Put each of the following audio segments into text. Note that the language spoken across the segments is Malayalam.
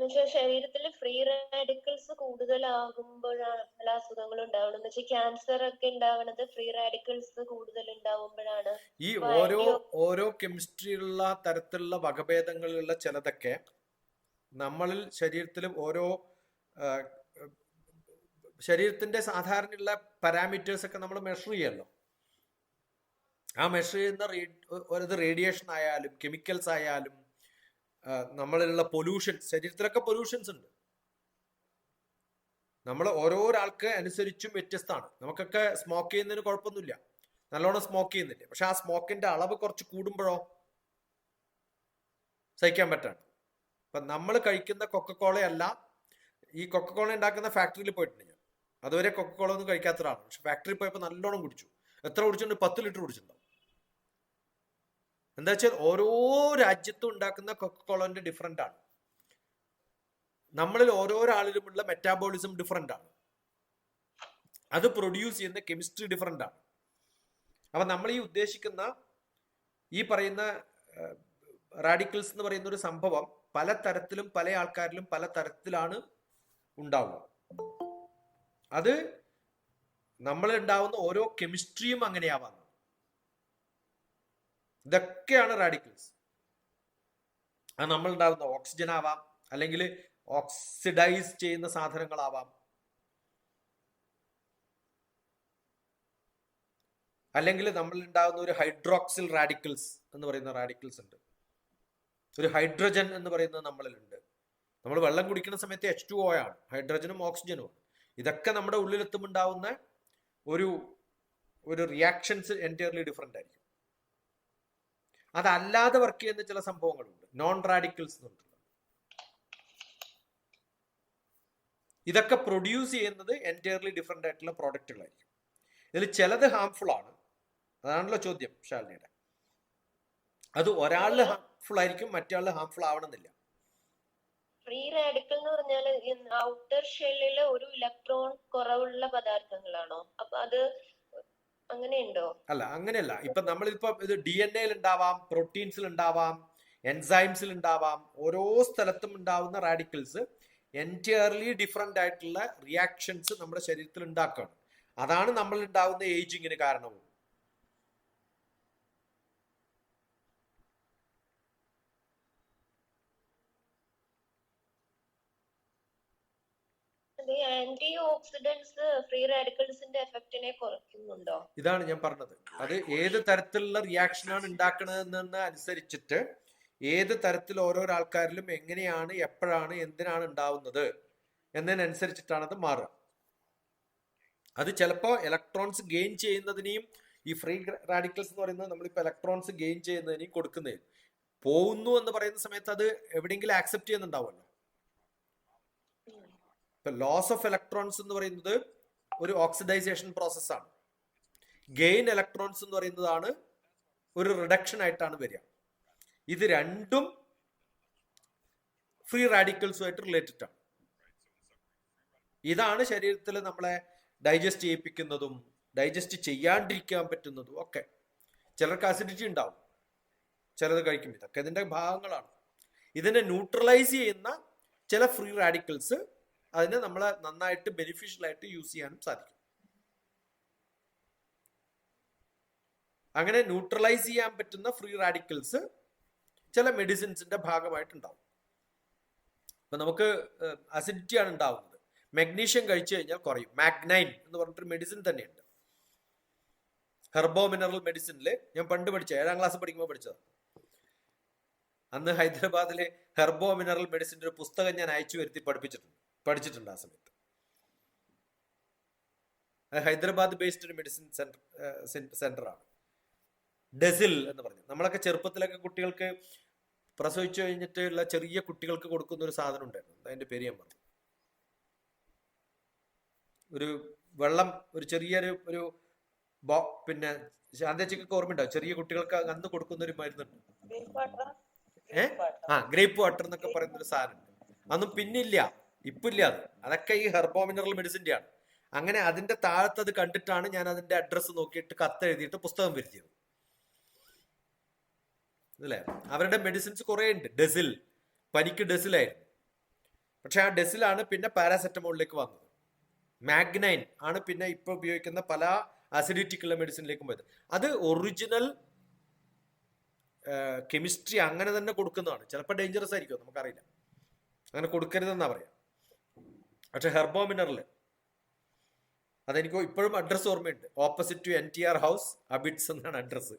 എന്നുവെച്ചാൽ ശരീരത്തിൽ ഫ്രീ റാഡിക്കൽസ് കൂടുതലാകുമ്പോഴാണ് പല അസുഖങ്ങളും ഉണ്ടാവുന്നത്. എന്ന് വെച്ചാൽ ക്യാൻസർ ഒക്കെ ഉണ്ടാവുന്നത് ഫ്രീ റാഡിക്കൽസ് കൂടുതൽ ഉണ്ടാവുമ്പോഴാണ് ഈ ഓരോ ഓരോ കെമിസ്ട്രിയുള്ള തരത്തിലുള്ള വകഭേദങ്ങളിലുള്ള ചിലതൊക്കെ നമ്മളിൽ ശരീരത്തിൽ ഓരോ ശരീരത്തിന്റെ സാധാരണയുള്ള പാരാമീറ്റേഴ്സ് ഒക്കെ നമ്മൾ മെഷർ ചെയ്യല്ലോ. ആ മെഷർ ചെയ്യുന്ന റേഡിയേഷൻ ആയാലും കെമിക്കൽസ് ആയാലും നമ്മളിലുള്ള പൊല്യൂഷൻ ശരീരത്തിലൊക്കെ പൊല്യൂഷൻസ് ഉണ്ട്. നമ്മൾ ഓരോരാൾക്ക് അനുസരിച്ചും വ്യത്യസ്തമാണ്. നമുക്കൊക്കെ സ്മോക്ക് ചെയ്യുന്നതിന് കുഴപ്പമൊന്നുമില്ല. നല്ലോണം സ്മോക്ക് ചെയ്യുന്നില്ല? പക്ഷെ ആ സ്മോക്കിന്റെ അളവ് കുറച്ച് കൂടുമ്പോഴോ? സഹിക്കാൻ പറ്റാണ്. ഇപ്പൊ നമ്മൾ കഴിക്കുന്ന കൊക്കക്കോളയല്ല ഈ കൊക്കക്കോള ഉണ്ടാക്കുന്ന ഫാക്ടറിയിൽ പോയിട്ടുണ്ട് ഞാൻ. അതുവരെ കൊക്കക്കോള ഒന്നും കഴിക്കാത്ത ഒരാളാണ് പക്ഷെ ഫാക്ടറിയിൽ പോയപ്പോൾ നല്ലോണം കുടിച്ചു. എത്ര കുടിച്ചിട്ടുണ്ട്? പത്ത് ലിറ്റർ കുടിച്ചിട്ടുണ്ടാവും എന്താ വെച്ചാൽ ഓരോ രാജ്യത്തും ഉണ്ടാക്കുന്ന കൊക്കക്കോളന്റെ ഡിഫറെന്റ് ആണ്. നമ്മളിൽ ഓരോ ആളിലുമുള്ള മെറ്റാബോളിസം ഡിഫറെന്റ് ആണ്. അത് പ്രൊഡ്യൂസ് ചെയ്യുന്ന കെമിസ്ട്രി ഡിഫറെന്റ് ആണ്. അപ്പം നമ്മൾ ഈ ഉദ്ദേശിക്കുന്ന ഈ പറയുന്ന റാഡിക്കൽസ് എന്ന് പറയുന്ന ഒരു സംഭവം പല തരത്തിലും പല ആൾക്കാരിലും പല തരത്തിലാണ് ഉണ്ടാവുക. അത് നമ്മൾ ഉണ്ടാവുന്ന ഓരോ കെമിസ്ട്രിയും അങ്ങനെയാവാം. ഇതൊക്കെയാണ് റാഡിക്കൽസ് അത് നമ്മൾ ഉണ്ടാകുന്ന ഓക്സിജൻ ആവാം അല്ലെങ്കിൽ ഓക്സിഡൈസ് ചെയ്യുന്ന സാധനങ്ങളാവാം. അല്ലെങ്കിൽ നമ്മൾ ഉണ്ടാകുന്ന ഒരു ഹൈഡ്രോക്സിൽ റാഡിക്കൽസ് എന്ന് പറയുന്ന റാഡിക്കൽസ് ഉണ്ട്. ഒരു ഹൈഡ്രജൻ എന്ന് പറയുന്നത് നമ്മളിലുണ്ട്. നമ്മൾ വെള്ളം കുടിക്കുന്ന സമയത്ത് എച്ച് ടു ഒ ആണ്. ഹൈഡ്രജനും ഓക്സിജനും ഇതൊക്കെ നമ്മുടെ ഉള്ളിലെത്തുമ്പോണ്ടാവുന്ന ഒരു ഒരു റിയാക്ഷൻസ് എന്റയർലി ഡിഫറെന്റ് ആയിരിക്കും. അതല്ലാതെ വർക്ക് ചെയ്യുന്ന ചില സംഭവങ്ങളുണ്ട്. നോൺ റാഡിക്കൽസ് എന്നുണ്ട് ഇതൊക്കെ പ്രൊഡ്യൂസ് ചെയ്യുന്നത് എന്റയർലി ഡിഫറെന്റ് ആയിട്ടുള്ള പ്രോഡക്റ്റുകളായിരിക്കും ഇതിൽ ചിലത് ഹാംഫുൾ ആണ്. അതാണല്ലോ ചോദ്യം ശാലിനിയുടെ. അത് ഒരാളിൽ ഹാംഫുൾ ആയിരിക്കും മറ്റേ ഹാംഫുൾ ആവണമെന്നില്ല. ഫ്രീ റാഡിക്കൽ എന്ന് പറഞ്ഞാൽ ഔട്ടർ ഷെല്ലിൽ ഒരു ഇലക്ട്രോൺ കുറവുള്ള പദാർത്ഥങ്ങളാണോ? അപ്പൊ അത് അങ്ങനെയുണ്ടോ? അല്ല അങ്ങനെയല്ല. ഇപ്പൊ നമ്മളിപ്പോ ഇത് ഡി എൻ എയിൽ ഉണ്ടാവാം പ്രോട്ടീൻസിൽ ഉണ്ടാവാം എൻസൈംസിൽ ഉണ്ടാവാം ഓരോ സ്ഥലത്തും ഉണ്ടാവുന്ന റാഡിക്കൽസ് എന്റയർലി ഡിഫറെന്റ് ആയിട്ടുള്ള റിയാക്ഷൻസ് നമ്മുടെ ശരീരത്തിൽ ഉണ്ടാക്കുകയാണ് അതാണ് നമ്മൾ ഉണ്ടാവുന്ന ഏജിങ്ങിന് കാരണവും. ആന്റി ഓക്സിഡൻസ് ഫ്രീ റാഡിക്കൽസിന്റെ എഫക്റ്റിനെ കുറയ്ക്കുന്നുണ്ടോ? ഇതാണ് ഞാൻ പറഞ്ഞത്. അത് ഏത് തരത്തിലുള്ള റിയാക്ഷനാണ് ഉണ്ടാക്കണതെന്ന് അനുസരിച്ചിട്ട് ഏത് തരത്തിൽ ഓരോ ആൾക്കാരിലും എങ്ങനെയാണ് എപ്പോഴാണ് എന്തിനാണ് ഉണ്ടാവുന്നത് എന്നതിനനുസരിച്ചിട്ടാണ് അത് മാറുക. അത് ചിലപ്പോൾ ഇലക്ട്രോൺസ് ഗെയിൻ ചെയ്യുന്നതിനെയും ഈ ഫ്രീ റാഡിക്കൽസ് എന്ന് പറയുന്നത് നമ്മളിപ്പോൾ ഇലക്ട്രോൺസ് ഗെയിൻ ചെയ്യുന്നതിനെയും കൊടുക്കുന്നതിനും പോകുന്നു എന്ന് പറയുന്ന സമയത്ത് അത് എവിടെയെങ്കിലും ആക്സെപ്റ്റ് ചെയ്യുന്നുണ്ടാവുമല്ലോ. ഇപ്പൊ ലോസ് ഓഫ് ഇലക്ട്രോൺസ് എന്ന് പറയുന്നത് ഒരു ഓക്സിഡൈസേഷൻ പ്രോസസ്സാണ് ഗെയിൻ ഇലക്ട്രോൺസ് എന്ന് പറയുന്നതാണ് ഒരു റിഡക്ഷൻ ആയിട്ടാണ് വരിക. ഇത് രണ്ടും ഫ്രീ റാഡിക്കൽസുമായിട്ട് റിലേറ്റഡ് ആണ്. ഇതാണ് ശരീരത്തിൽ നമ്മളെ ഡൈജസ്റ്റ് ചെയ്യിപ്പിക്കുന്നതും ഡൈജസ്റ്റ് ചെയ്യാണ്ടിരിക്കാൻ പറ്റുന്നതും ഒക്കെ. ചിലർക്ക് അസിഡിറ്റി ഉണ്ടാവും. ചിലത് കഴിക്കും ഇതൊക്കെ ഇതിന്റെ ഭാഗങ്ങളാണ്. ഇതിനെ ന്യൂട്രലൈസ് ചെയ്യുന്ന ചില ഫ്രീ റാഡിക്കൽസ് അതിനെ നമ്മളെ നന്നായിട്ട് ബെനിഫിഷ്യൽ ആയിട്ട് യൂസ് ചെയ്യാനും സാധിക്കും. അങ്ങനെ ന്യൂട്രലൈസ് ചെയ്യാൻ പറ്റുന്ന ഫ്രീ റാഡിക്കൽസ് ചില മെഡിസിൻസിന്റെ ഭാഗമായിട്ടുണ്ടാവും. അപ്പൊ നമുക്ക് അസിഡിറ്റി ആണ് ഉണ്ടാവുന്നത്. മഗ്നീഷ്യം കഴിച്ചു കഴിഞ്ഞാൽ കുറയും. മാഗ്നൈൻ എന്ന് പറഞ്ഞിട്ടൊരു മെഡിസിൻ തന്നെയുണ്ട്. ഹെർബോ മിനറൽ മെഡിസിനിൽ ഞാൻ പണ്ട് പഠിച്ച ഏഴാം ക്ലാസ് പഠിക്കുമ്പോൾ പഠിച്ചതാണ് അന്ന് ഹൈദരാബാദിലെ ഹെർബോ മിനറൽ മെഡിസിന്റെ ഒരു പുസ്തകം ഞാൻ അയച്ചു വരുത്തി പഠിപ്പിച്ചിട്ടുണ്ട്. പഠിച്ചിട്ടുണ്ട് ആ സമയത്ത്. ഹൈദരാബാദ് ബേസ്ഡ് ഒരു മെഡിസിൻ സെന്റർ സെന്ററാണ് ഡെസിൽ എന്ന് പറഞ്ഞു. നമ്മളൊക്കെ ചെറുപ്പത്തിലൊക്കെ കുട്ടികൾക്ക് പ്രസവിച്ചു കഴിഞ്ഞിട്ടുള്ള ചെറിയ കുട്ടികൾക്ക് കൊടുക്കുന്ന ഒരു സാധനം ഉണ്ടായിരുന്നു. അതിന്റെ പേര് ഞാൻ പറഞ്ഞു. ഒരു വെള്ളം ഒരു ചെറിയൊരു ഒരു ബോ പിന്നെ ശാന്തച്ചക്കൊക്കെ ഓർമ്മയുണ്ടാവും ചെറിയ കുട്ടികൾക്ക് അന്ന് കൊടുക്കുന്ന ഒരു മരുന്നുണ്ട്. ഏഹ്? ആ ഗ്രേപ്പ് വാട്ടർ എന്നൊക്കെ പറയുന്ന ഒരു സാധനം അന്നും പിന്നില്ല. ഇപ്പൊ ഇല്ല അത്. അതൊക്കെ ഈ ഹെർബോ മിനറൽ മെഡിസിന്റെ ആണ് അങ്ങനെ അതിന്റെ താഴത്ത് അത് കണ്ടിട്ടാണ് ഞാൻ അതിന്റെ അഡ്രസ്സ് നോക്കിയിട്ട് കത്ത് എഴുതിയിട്ട് പുസ്തകം വരുത്തിയത്. അല്ലേ? അവരുടെ മെഡിസിൻസ് കുറെ ഉണ്ട്. ഡെസിൽ പനിക്ക് ഡെസിലായിരുന്നു പക്ഷെ ആ ഡെസിലാണ് പിന്നെ പാരാസെറ്റമോളിലേക്ക് വന്നത്. മാഗ്നൈൻ ആണ് പിന്നെ ഇപ്പോൾ ഉപയോഗിക്കുന്ന പല അസിഡിറ്റിക്കുള്ള മെഡിസിനിലേക്കും പോയത്. അത് ഒറിജിനൽ കെമിസ്ട്രി അങ്ങനെ തന്നെ കൊടുക്കുന്നതാണ്. ചിലപ്പോൾ ഡേഞ്ചറസ് ആയിരിക്കും നമുക്കറിയില്ല. അങ്ങനെ കൊടുക്കരുതെന്നാ പറയാം. പക്ഷെ ഹെർബോ മിനറൽ അതെനിക്ക് ഇപ്പോഴും അഡ്രസ്സ് ഓർമ്മയുണ്ട്. Opposite to N T R house Abids എന്നാണ് അഡ്രസ്സ്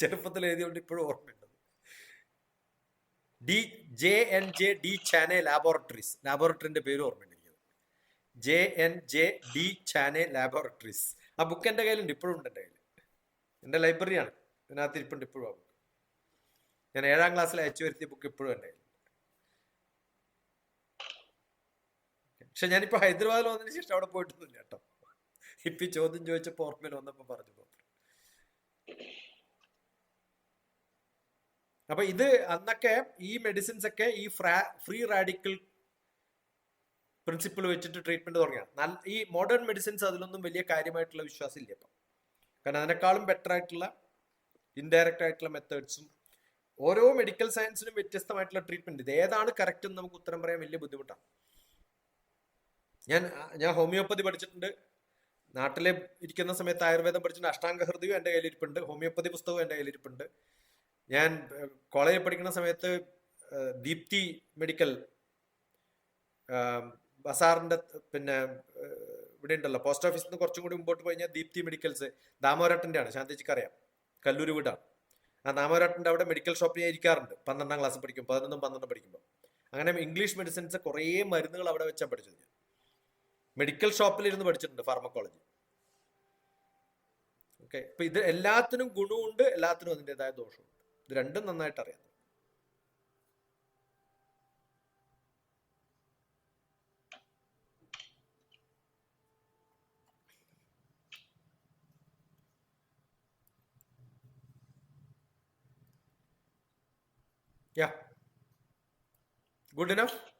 ചെറുപ്പത്തിൽ എഴുതിയോണ്ട് ഇപ്പോഴും ഓർമ്മയുണ്ട്. D J N J D ചാനെ laboratories ലാബോറട്ടറിന്റെ പേര് ഓർമ്മയുണ്ട് എനിക്കത് J N J D ചാനെ laboratories ആ ബുക്ക് എന്റെ കയ്യിലുണ്ട് ഇപ്പോഴും ഉണ്ട് എന്റെ കയ്യിൽ എന്റെ ലൈബ്രറിയാണ് ഇതിനകത്ത് ഇരിപ്പുണ്ട് ഇപ്പോഴും ആ ബുക്ക് ഞാൻ ഏഴാം ക്ലാസ്സിൽ അയച്ചു വരുത്തിയ ബുക്ക് ഇപ്പോഴും എന്റെ കയ്യിൽ പക്ഷെ ഞാനിപ്പോ ഹൈദരാബാദിൽ വന്നതിന് ശേഷം അവിടെ പോയിട്ടൊന്നുമില്ല കേട്ടോ. ഇപ്പൊ ചോദ്യം ചോദിച്ച ഓർമ്മയിൽ വന്നപ്പോ പറഞ്ഞു അപ്പൊ ഇത് അന്നൊക്കെ ഈ മെഡിസിൻസ് ഒക്കെ ഈ ഫ്രീ റാഡിക്കൽ പ്രിൻസിപ്പിൾ വെച്ചിട്ട് ട്രീറ്റ്മെന്റ് തുടങ്ങിയാണ് നല്ല ഈ മോഡേൺ മെഡിസിൻസ് അതിലൊന്നും വലിയ കാര്യമായിട്ടുള്ള വിശ്വാസം ഇല്ല ഇപ്പം. കാരണം അതിനേക്കാളും ബെറ്റർ ആയിട്ടുള്ള ഇൻഡയറക്റ്റ് ആയിട്ടുള്ള മെത്തേഡ്സും ഓരോ മെഡിക്കൽ സയൻസിനും വ്യത്യസ്തമായിട്ടുള്ള ട്രീറ്റ്മെന്റ് ഇത് ഏതാണ് കറക്റ്റ് എന്ന് നമുക്ക് ഉത്തരം പറയാൻ വലിയ ബുദ്ധിമുട്ടാണ്. ഞാൻ ഞാൻ ഹോമിയോപ്പതി പഠിച്ചിട്ടുണ്ട്. നാട്ടിലെ ഇരിക്കുന്ന സമയത്ത് ആയുർവേദം പഠിച്ചിട്ടുണ്ട്. അഷ്ടാംഗ ഹൃദയവും എന്റെ കയ്യിലിരിപ്പുണ്ട്. ഹോമിയോപ്പതി പുസ്തകവും എന്റെ കയ്യിലിരിപ്പുണ്ട്. ഞാൻ കോളേജിൽ പഠിക്കുന്ന സമയത്ത് ദീപ്തി മെഡിക്കൽ ബസാറിന്റെ പിന്നെ ഇവിടെ ഉണ്ടല്ലോ പോസ്റ്റ് ഓഫീസിൽ നിന്ന് കുറച്ചും കൂടി മുമ്പോട്ട് പോയി കഴിഞ്ഞാൽ ദീപ്തി മെഡിക്കൽസ് ദാമോരാട്ടന്റെ ആണ് ശാന്തിച്ചിക്ക് അറിയാം. കല്ലൂർ വീടാണ്. ആ ദാമോരാട്ടന്റെ അവിടെ മെഡിക്കൽ ഷോപ്പിൽ ഞാൻ ഇരിക്കാറുണ്ട്. പന്ത്രണ്ടാം ക്ലാസ് പഠിക്കും പതിനൊന്നും പന്ത്രണ്ടും പഠിക്കുമ്പോൾ അങ്ങനെ ഇംഗ്ലീഷ് മെഡിസിൻസ് കുറേ മരുന്നുകൾ അവിടെ വെച്ചാൽ പഠിച്ചത് ഞാൻ. മെഡിക്കൽ ഷോപ്പിലിരുന്ന് പഠിച്ചിട്ടുണ്ട് ഫാർമക്കോളജി ഓക്കെ ഇപ്പൊ ഇത് എല്ലാത്തിനും ഗുണമുണ്ട് എല്ലാത്തിനും അതിന്റെതായ ദോഷമുണ്ട് ഇത് രണ്ടും നന്നായിട്ട് അറിയാം Yeah. Good enough?